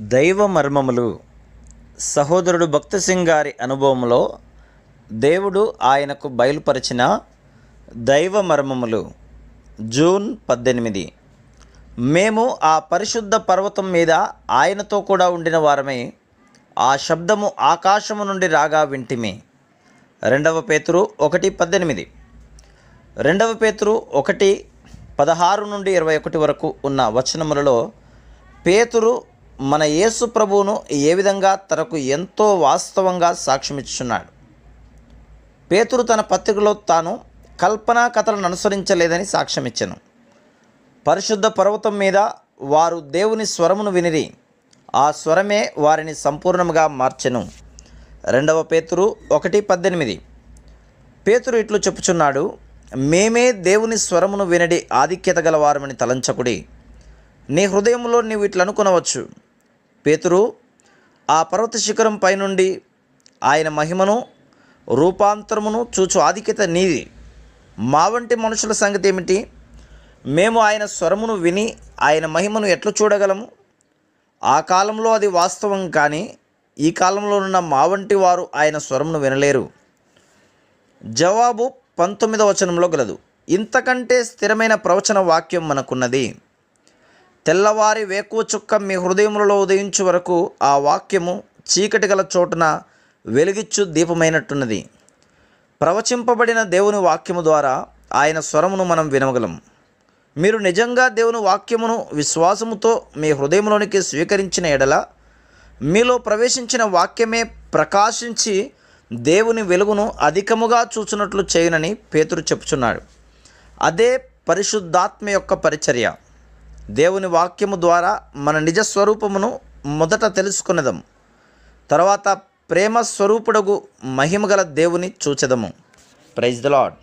దైవ మర్మములు సహోదరుడు భక్త సింగ్ గారి అనుభవంలో దేవుడు ఆయనకు బయలుపరిచిన దైవ మర్మములు జూన్ పద్దెనిమిది. మేము ఆ పరిశుద్ధ పర్వతం మీద ఆయనతో కూడా ఉండిన వారమే. ఆ శబ్దము ఆకాశము నుండి రాగా వింటిమి. రెండవ పేతురు ఒకటి పద్దెనిమిది. రెండవ పేతురు ఒకటి పదహారు నుండి ఇరవై ఒకటి వరకు ఉన్న వచనములలో పేతురు మన యేసు ప్రభువును ఏ విధంగా తనకు ఎంతో వాస్తవంగా సాక్ష్యమిచ్చుచున్నాడు? పేతురు తన పత్రికలో తాను కల్పనా కథలను అనుసరించలేదని సాక్ష్యమిచ్చెను. పరిశుద్ధ పర్వతం మీద వారు దేవుని స్వరమును వినిరి ఆ స్వరమే వారిని సంపూర్ణముగా మార్చెను. రెండవ పేతురు ఒకటి పద్దెనిమిది. పేతురు ఇట్లు చెప్పుచున్నాడు మేమే దేవుని స్వరమును వినడి ఆధిక్యత గలవారమని తలంచకుడి. నీ హృదయంలో నీవు ఇట్లనుకునవచ్చు. పేతురు ఆ పర్వత శిఖరం పైనుండి ఆయన మహిమను రూపాంతరమును చూచు ఆధిక్యత నీది. మా వంటి మనుషుల సంగతి ఏమిటి? మేము ఆయన స్వరమును విని ఆయన మహిమను ఎట్లు చూడగలము? ఆ కాలంలో అది వాస్తవం కానీ ఈ కాలంలో ఉన్న మా వంటి వారు ఆయన స్వరమును వినలేరు. జవాబు పంతొమ్మిదవ వచనంలో గలదు. ఇంతకంటే స్థిరమైన ప్రవచన వాక్యం మనకున్నది. తెల్లవారి వేకువ చుక్క మీ హృదయములలో ఉదయించు వరకు ఆ వాక్యము చీకటి గల చోటున వెలుగిచ్చు దీపమైనట్టున్నది. ప్రవచింపబడిన దేవుని వాక్యము ద్వారా ఆయన స్వరమును మనం వినగలం. మీరు నిజంగా దేవుని వాక్యమును విశ్వాసముతో మీ హృదయంలోనికి స్వీకరించిన ఎడల మీలో ప్రవేశించిన వాక్యమే ప్రకాశించి దేవుని వెలుగును అధికముగా చూచినట్లు చేయునని పేతురు చెప్పుచున్నాడు. అదే పరిశుద్ధాత్మ యొక్క పరిచర్య. దేవుని వాక్యము ద్వారా మన నిజ స్వరూపమును మొదట తెలుసుకునేదం. తర్వాత ప్రేమ స్వరూపుడగు మహిమగల దేవుని చూచెదము. Praise the lord